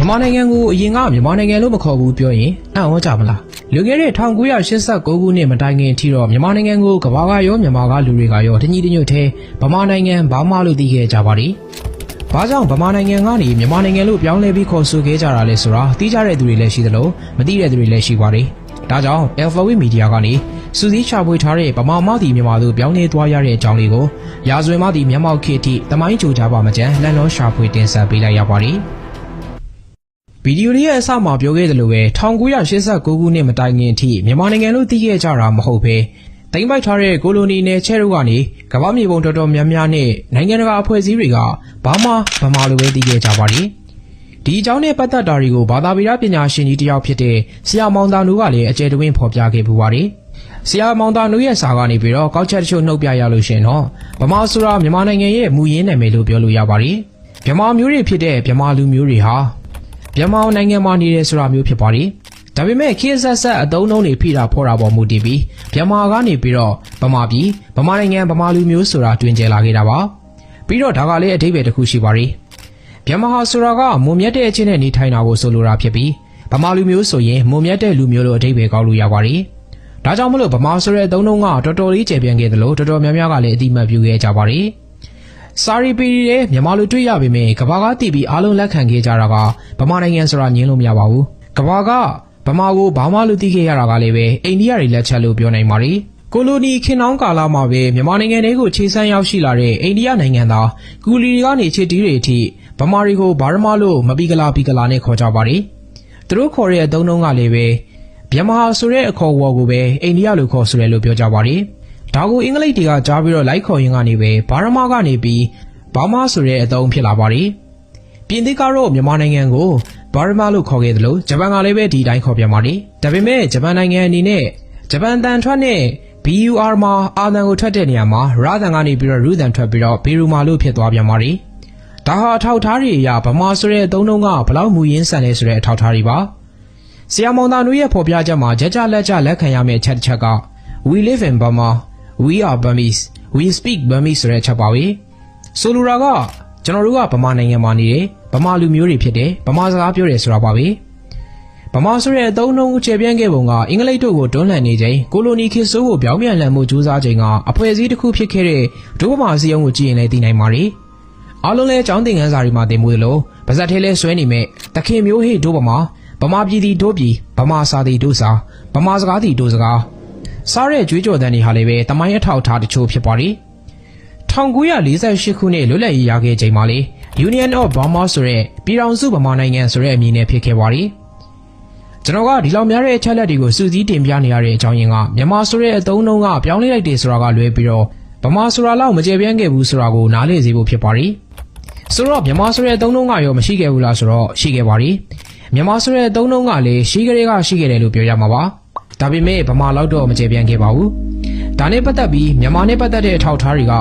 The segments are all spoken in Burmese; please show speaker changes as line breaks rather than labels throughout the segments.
မြန်မာနိုင်ငံကိုအရင်ကမြန်မာနိုင်ငံလို့မခေါ်ဘူးပြောရင်အံ့ဩကြမလားလွန်ခဲ့တဲ့1989ခုနှစ်မတိုင်ခင်အထိတော့မြန်မာနိုင်ငံကိုကမ္ဘာကရောမြန်မာကလူတွေကရောတညီတညွတ်သေးဗမာနိုင်ငံဘာမှလို့သိခဲ့ကြပါလိမ့်ဘာကြောင့်ဗမာနိုင်ငံကနေမြန်မာနိုင်ငံလို့ပြောင်းလဲပြီးခေါ်ဆိုခဲ့ကြတာလဲဆိုတာသိကြတဲ့သူတွေလည်းရှိသလိုမသိတဲ့သူတွေလည်းရှိပါတယ်ဒါကြောင့် Alphabet Media ကနေစူးစီးချပွေထားတဲ့ဗမာမသည့်မြန်မာသူပြောင်းလဲသွားရတဲ့အကြောင်းလေးကိုရာဇဝင်မသည့်မျက်မှောက်ခေတ်အထိတမိုင်းကြိုကြပါမကြမ်းလန်လောရှာဖွေတင်ဆက်ပေးလိုက်ရပါတယ် ဗီဒီယိုလေးရဲ့အစမှာပြောခဲ့သလိုပဲ1989ခုနှစ်မတိုင်ခင်အထိမြန်မာနိုင်ငံလို့သိခဲ့ကြတာမဟုတ်ပဲတိမ့်ပိုက်ထားတဲ့ကိုလိုနီနယ်ချဲတို့ကနေကမ္ဘာမြေပုံတော်တော်များများနဲ့နိုင်ငံတကာအဖွဲ့အစည်းတွေကဘာမှဗမာလိုပဲသိခဲ့ကြပါတယ်ဒီအကြောင်းနဲ့ပတ်သက်တာတွေကိုဘာသာဗေဒပညာရှင်ကြီးတစ်ယောက်ဖြစ်တဲ့ဆရာမောင်တာနူကလည်းအကျယ်တဝင်းဖော်ပြခဲ့ပူပါတယ်ဆရာမောင်တာနူရဲ့စာကနေပြီးတော့ကောက်ချက်တချို့နှုတ်ပြရလို့ရှရင်တော့ဗမာဆိုတာမြန်မာနိုင်ငံရဲ့မူရင်းနာမည်လို့ပြောလို့ရပါတယ်ဗမာမျိုးတွေဖြစ်တဲ့ဗမာလူမျိုးတွေဟာ မြန်မာနိုင်ငံမှာနေတယ်ဆိုတာမျိုးဖြစ်ပါတယ်။ဒါပေမဲ့ခေတ်ဆက်ဆက်အသုံးအနှုန်းတွေဖိတာဖော်တာပေါ်မူတည်ပြီးမြန်မာကနေပြီးတော့ဗမာပြည်ဗမာနိုင်ငံဗမာလူမျိုးဆိုတာတွင်ကျယ်လာခဲ့တာပါ။ပြီးတော့ဒါကလည်းအဓိပ္ပာယ်တစ်ခုရှိပါတယ်။မြန်မာဟာဆိုတာကမုံမြတ်တဲ့အချင်းနဲ့နေထိုင်တာကိုဆိုလိုတာဖြစ်ပြီးဗမာလူမျိုးဆိုရင်မုံမြတ်တဲ့လူမျိုးလို့အဓိပ္ပာယ်ကောက်လို့ရပါတယ်။ဒါကြောင့်မလို့ဗမာဆိုတဲ့အသုံးအနှုန်းကတော်တော်လေးကျယ်ပြန့်ခဲ့သလိုတော်တော်များများကလည်းအတိအမှတ်ပြုခဲ့ကြပါတယ်။ စာရီပီရီရဲ့မြန်မာလူတွေ့ရပေမဲ့ကဘာကတည်ပြီးအားလုံးလက်ခံခဲ့ကြတာကဗမာနိုင်ငံဆိုတာညင်းလို့မရပါဘူးကဘာကဗမာကိုဘာမှလူသိခဲ့ရတာကလည်းပဲအိန္ဒိယတွေလက်ချက်လို့ပြောနိုင်ပါတယ်ကိုလိုနီခင်နှောင်းကာလမှာပဲမြန်မာနိုင်ငံထဲကိုခြေဆန်းရောက်ရှိလာတဲ့အိန္ဒိယနိုင်ငံသားကူလီတွေကနေခြေတီးတွေအထိဗမာတွေကိုဘာရမလို့မပီကလာပီကလာနဲ့ခေါ်ကြပါတယ်သူတို့ခေါ်တဲ့အသုံးနှုန်းကလည်းပဲမြန်မာဆိုတဲ့အခေါ်အဝေါ်ကိုပဲအိန္ဒိယလိုခေါ်ဆိုတယ်လို့ပြောကြပါတယ် ဒါကိုအင်္ဂလိပ်တွေကကြားပြီးတော့လိုက်ခေါ်ရင်းကနေပဲဘာရမကနေပြီးဘာမဆိုတဲ့အသုံးဖြစ်လာပါတယ်ပြင်သစ်ကတော့မြန်မာနိုင်ငံကိုဘာရမလို့ခေါ်ခဲ့တယ်လို့ဂျပန်ကလည်းပဲဒီတိုင်းခေါ်ပြန်ပါတယ်ဒါပေမဲ့ဂျပန်နိုင်ငံအနေနဲ့ဂျပန်တန်ထွက်နဲ့ BUR မှာအာသံကိုထွက်တဲ့နေရာမှာရာသံကနေပြီးတော့ရူသံထွက်ပြီးတော့ဘီရူမာလို့ဖြစ်သွားပြန်ပါတယ်ဒါဟာအထောက်အထားတွေအရဗမာဆိုတဲ့အသုံးနှုန်းကဘလောက်မူရင်းဆန်လဲဆိုတဲ့အထောက်အထားတွေပါဆီယာမောင်သားတို့ရဲ့ဖော်ပြချက်မှာကြကြလက်ကြလက်ခံရမယ့်အချက်တစ်ချက်က We live in Burma we are Burmese we speak Burmese ဆိုတဲ့အချက်ပါပဲဆိုလိုတာကကျွန်တော်တို့ကဗမာနိုင်ငံမှာနေတယ်ဗမာလူမျိုးတွေဖြစ်တယ်ဗမာစကားပြောတယ်ဆိုတာပါပဲဗမာဆိုတဲ့အသုံးအနှုန်းကိုခြေပြန့်ခဲ့ပုံကအင်္ဂလိပ်တို့ကိုတွန်းလှန်နေချိန်ကိုလိုနီခေတ်ဆိုးကိုပြောင်းပြန်လှန်မှုကြိုးစားချိန်ကအဖွဲ့အစည်းတစ်ခုဖြစ်ခဲ့တဲ့ဒုဗမာစည်းရုံးကိုကြည့်ရင်လည်းသိနိုင်ပါတယ်အားလုံးလဲចောင်းသင်ခန်းစာတွေမှာသင်မှုလို့ဗဇက်သေးလဲဆွဲနေမဲ့တခင်မျိုးဟေ့ဒုဗမာဗမာပြည်တီဒုပြည်ဗမာစာတီဒုစာဗမာစကားတီဒုစကား စားတဲ့ကြွေးကြော်တန်းတွေဟာလည်းပဲတမိုင်းအထောက်အထားတချို့ဖြစ်ပါတယ်1948ခုနှစ်လွတ်လပ်ရေးရခဲ့ချိန်မှာလေ Union of Burma ဆိုတဲ့ပြည်ထောင်စုဗမာနိုင်ငံဆိုတဲ့အမည်နဲ့ဖြစ်ခဲ့ပါတယ်ကျွန်တော်ကဒီလောက်များတဲ့အချက်လက်တွေကိုစူးစီးတင်ပြနေရတဲ့အကြောင်းရင်းကမြန်မာဆိုတဲ့အသုံးအနှုန်းကပြောင်းလဲလိုက်တယ်ဆိုတာကလွဲပြီးတော့ဗမာဆိုတာလောက်မကျေပြန့်ခဲ့ဘူးဆိုတာကိုနားလည်စေဖို့ဖြစ်ပါတယ်ဆိုတော့မြန်မာဆိုတဲ့အသုံးအနှုန်းကရောမရှိခဲ့ဘူးလားဆိုတော့ရှိခဲ့ပါတယ်မြန်မာဆိုတဲ့အသုံးအနှုန်းကလည်းရှိကြတဲ့ကရှိခဲ့တယ်လို့ပြောရမှာပါ ဒါပေမဲ့ဗမာလောက်တော့မကျေပြန့်ခဲ့ပါဘူးဒါနဲ့ပတ်သက်ပြီးမြန်မာနဲ့ပတ်သက်တဲ့အထောက်အထားတွေက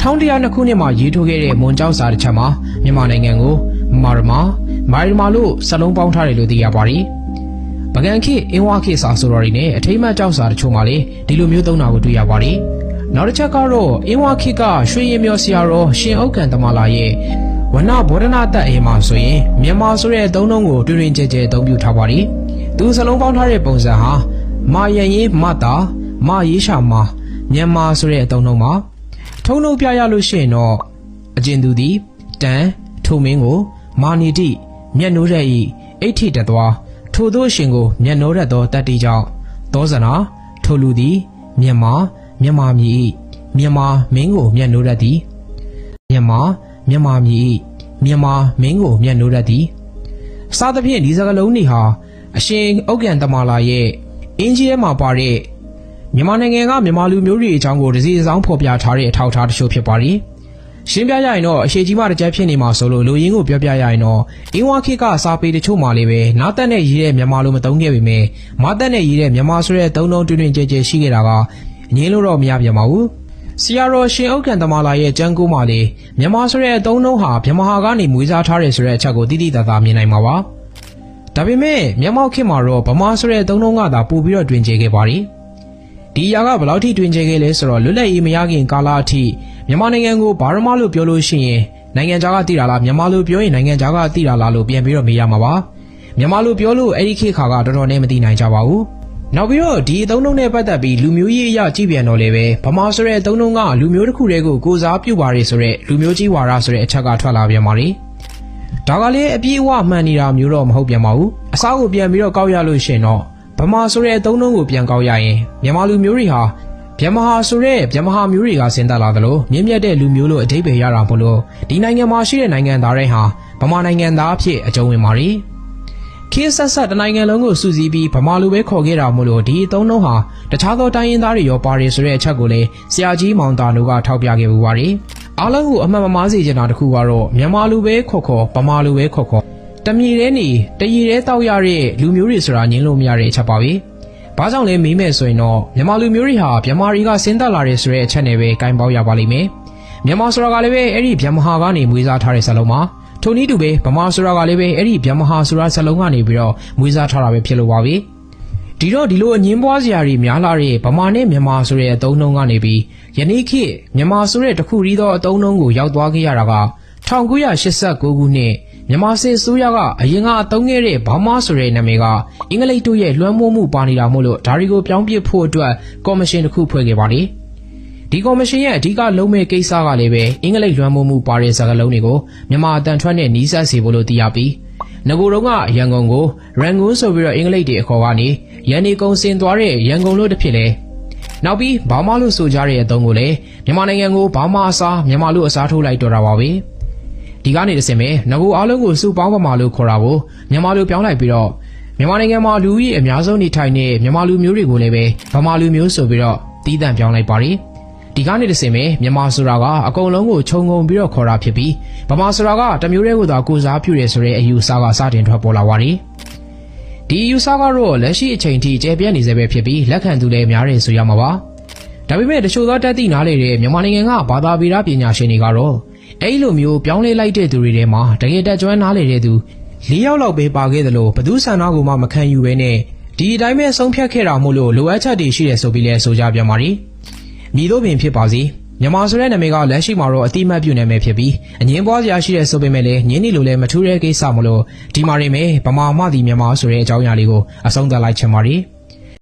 1102ခုနှစ်မှာရေးထိုးခဲ့တဲ့မွန်ကျောက်စာတစ်ချက်မှာမြန်မာနိုင်ငံကိုမာရမာမိုင်ရမာလို့စလုံးပေါင်းထားတယ်လို့သိရပါတယ်ပကံခေအင်းဝခေစာဆိုတော်တွေနဲ့အထိမ့်မှတ်ကျောက်စာတချို့မှာလည်းဒီလိုမျိုးသုံးတာကိုတွေ့ရပါတယ်နောက်တစ်ချက်ကတော့အင်းဝခေကရွှေရင်မြော်ဆရာတော်ရှင်ဥက္ကံတမလာရဲ့ဝနဘောဓနာတက်အိမ်မှာဆိုရင်မြန်မာဆိုတဲ့အသုံးနှုန်းကိုတွင်တွင်ကြဲကြဲအသုံးပြုထားပါတယ်သူစလုံးပေါင်းထားတဲ့ပုံစံဟာ မာယန်ရင်မတာမာရေးရှာမာမြန်မာဆိုတဲ့အသုံးနှုန်းပါထုံထုံပြရလို့ရှိရင်တော့အကျဉ်သူသည်တန်ထိုမင်းကို မာနီတိမျက်နှိုးရက်ဤအိဋ္ဌိတသွားထိုတို့ရှင်ကိုမျက်နှိုးရက်သောတတ္တိကြောင့်သောဇနာထိုလူသည်မြန်မာမြန်မာမြည်ဤမြန်မာမင်းကိုမျက်နှိုးရက်သည်မြန်မာမြန်မာမြည်ဤမြန်မာမင်းကိုမျက်နှိုးရက်သည်စသဖြင့်ဒီစကားလုံးတွေဟာအရှင်ဥက္ကံတမလာရဲ့ အင်းကြီးထဲမှာပါတဲ့မြန်မာနိုင်ငံကမြန်မာလူမျိုးတွေအကြောင်းကိုဒစီအဆောင်ဖော်ပြထားတဲ့အထောက်အထားတချို့ဖြစ်ပါတယ်။ရှင်းပြရရင်တော့အရှိကြီးမတစ်ကြက်ဖြစ်နေမှာဆိုလို့လူရင်းကိုပြောပြရရင်တော့အင်းဝါခေတ်ကစာပေတချို့မှလည်းပဲနားတက်နဲ့ရေးတဲ့မြန်မာလိုမသုံးခဲ့ပေမဲ့မတက်နဲ့ရေးတဲ့မြန်မာဆိုတဲ့သုံးလုံးတွင်တွင်ကြဲကြဲရှိခဲ့တာကအငင်းလို့တော့မရပြန်ပါဘူး။ဆီယာရောရှင်ဥက္ကံတမလာရဲ့ကျမ်းကိုမှလေမြန်မာဆိုတဲ့အသုံးလုံးဟာမြန်မာဟာကနေမွေးစားထားတယ်ဆိုတဲ့အချက်ကိုတိတိတသားမြင်နိုင်မှာပါ။ ဒါပေမဲ့မြန်မာခေတ်မှာတော့ဗမာဆိုတဲ့အသုံးလုံးကသာပို့ပြီးတော့တွင်ကျဲခဲ့ပါတယ်။ဒီအရာကဘယ်လောက်ထိတွင်ကျဲခဲ့လဲဆိုတော့လွတ်လပ်ရေးမရခင်ကာလအထိမြန်မာနိုင်ငံကိုဘာရမလို့ပြောလို့ရှိရင်ကနိုင်ငံခြားကသိတာလားမြန်မာလိုပြောရင်နိုင်ငံခြားကသိတာလားလို့ပြန်ပြီးတော့မေးရမှာပါမြန်မာလိုပြောလို့အဲ့ဒီခေတ်ခါကတော်တော်နဲ့မသိနိုင်ကြပါဘူးနောက်ပြီးတော့ဒီအသုံးနှုန်းနဲ့ပတ်သက်ပြီးလူမျိုးရေးအရာကြည့်ပြန်တော့လေပဲဗမာဆိုတဲ့အသုံးနှုန်းကလူမျိုးတစ်ခုတည်းကိုကိုစားပြုပါရဆိုတဲ့လူမျိုးကြီးဝါဒဆိုတဲ့အချက်ကထွက်လာပြန်ပါလိ ဒါကလည်းအပြည့်အဝမှန်နေတာမျိုးတော့မဟုတ်ပြန်ပါဘူးအစားကိုပြန်ပြီးတော့ကောက်ရလို့ရှရင်တော့ဗမာဆိုတဲ့အသုံးနှုန်းကိုပြန်ကောက်ရရင်မြန်မာလူမျိုးတွေဟာဗျမဟာဆိုတဲ့ဗျမဟာမျိုးတွေကဆင်းသက်လာသလိုမြင့်မြတ်တဲ့လူမျိုးလို့အဓိပ္ပာယ်ရတာမို့လို့ဒီနိုင်ငံမှာရှိတဲ့နိုင်ငံသားတွေဟာဗမာနိုင်ငံသားအဖြစ်အကြုံဝင်ပါရီခေတ်ဆက်ဆက်တနိုင်ငံလုံးကိုစူးစီးပြီးဗမာလူပဲခေါ်ခဲ့တာမို့လို့ဒီအသုံးနှုန်းဟာတခြားသောတိုင်းရင်းသားတွေရောပါတယ်ဆိုတဲ့အချက်ကိုလည်းဆရာကြီးမောင်တာနိုကထောက်ပြခဲ့ပူပါရီ အားလုံးကိုအမှန်မမားစေချင်တာတစ်ခုကတော့မြန်မာလူပဲခေါ်ခေါ်ဗမာလူပဲခေါ်ခေါ်တမီတဲ့နေတရီတဲ့တောက်ရတဲ့လူမျိုးတွေဆိုတာညင်းလို့မရတဲ့အချက်ပါပဲ။ဘာကြောင့်လဲမေးမယ်ဆိုရင်တော့မြန်မာလူမျိုးတွေဟာမြန်မာတွေကဆင်းသက်လာတဲ့ဆိုတဲ့အချက်နဲ့ပဲကင်ပေါက်ရပါလိမ့်မယ်။မြန်မာဆိုတာကလည်းပဲအဲ့ဒီမြန်မာဟာကနေမွေးစားထားတဲ့ဇာတ်လုံးပါ။ထိုနည်းတူပဲဗမာဆိုတာကလည်းပဲအဲ့ဒီမြန်မာဟာဆိုတာဇာတ်လုံးကနေပြီးတော့မွေးစားထားတာပဲဖြစ်လို့ပါပဲ။ ဒီတော့ဒီလိုအငင်းပွားစရာတွေများလာတဲ့ဗမာနဲ့မြန်မာဆိုတဲ့အသုံးနှုန်းကနေပြီးယနေ့ခေတ်မြန်မာဆိုတဲ့တစ်ခုတည်းသောအသုံးနှုန်းကိုရောက်သွားခဲ့ရတာက1989ခုနှစ်မြန်မာစစ်အစိုးရကအရင်ကအသုံးခဲ့တဲ့ဘာမာဆိုတဲ့နာမည်ကအင်္ဂလိပ်တို့ရဲ့လွှမ်းမိုးမှုပါနေတာမို့လို့ဒါတွေကိုပြောင်းပစ်ဖို့အတွက်ကော်မရှင်တစ်ခုဖွဲ့ခဲ့ပါတယ်။ဒီကော်မရှင်ရဲ့အဓိကလုံးမဲ့ကိစ္စကလည်းပဲအင်္ဂလိပ်လွှမ်းမိုးမှုပါတဲ့စကားလုံးတွေကိုမြန်မာအတန်ထွက်နဲ့နီးစပ်စေဖို့လို့သိရပြီး ငကိုယ်တော့ကရန်ကုန်ကိုရန်ကုန်ဆိုပြီးတော့အင်္ဂလိပ်တွေအခေါ်ကနေရန်နေကုန်းစင်သွားတဲ့ရန်ကုန်လို့တစ်ဖြစ်လဲနောက်ပြီးဘာမာလို့ဆိုကြတဲ့အသုံးကိုလည်းမြန်မာနိုင်ငံကိုဘာမာအစားမြန်မာလို့အစားထိုးလိုက်တော့တာပါပဲ။ဒီကနေတစ်စင်ပဲငကိုအားလုံးကိုစုပေါင်းပမာလို့ခေါ်တာကိုမြန်မာလူပြောင်းလိုက်ပြီးတော့မြန်မာနိုင်ငံမှာလူကြီးအများဆုံးနေထိုင်တဲ့မြန်မာလူမျိုးတွေကိုလည်းပဲဗမာလူမျိုးဆိုပြီးတော့တီးတန့်ပြောင်းလိုက်ပါရီ ဒီကနေတစ်စင်ပဲမြန်မာဆိုတာကအကုန်လုံးကိုခြုံငုံပြီးတော့ခေါ်တာဖြစ်ပြီးဗမာဆိုတာကတမျိုးတည်းကိုသာကိုစားပြုတယ်ဆိုတဲ့အယူဆကစတင်ထွက်ပေါ်လာပါရီဒီအယူဆကတော့လက်ရှိအချိန်ထိကျေပြန့်နေစေပဲဖြစ်ပြီးလက်ခံသူလည်းများတယ်ဆိုရမှာပါဒါပေမဲ့တချို့သောတက်သည့်နားလေတဲ့မြန်မာနိုင်ငံကဘာသာဗေဒပညာရှင်တွေကတော့အဲ့လိုမျိုးပြောင်းလဲလိုက်တဲ့သူတွေထဲမှာတကယ်တက်ကြွနားလေတဲ့သူ၄ယောက်လောက်ပဲပါခဲ့သလိုဘသူဆန္ဒကိုမှမခံယူဘဲနဲ့ဒီအတိုင်းပဲဆုံးဖြတ်ခဲ့တာမို့လို့လိုအပ်ချက်တွေရှိတယ်ဆိုပြီးလဲဆိုကြပြန်ပါရီ မြည်တို့ပင်ဖြစ်ပါစေမြန်မာဆိုတဲ့နာမည်ကလက်ရှိမှာတော့အတိမတ်ပြုနာမည်ဖြစ်ပြီးအငင်းပွားစရာရှိတဲ့ဆိုပေမဲ့လည်းငင်းနေလို့လည်းမထူးတဲ့ကိစ္စမလို့ဒီမှာရင်ပဲဗမာမသည်မြန်မာဆိုတဲ့အကြောင်းအရာလေးကိုအဆုံးသတ်လိုက်ချင်ပါရီ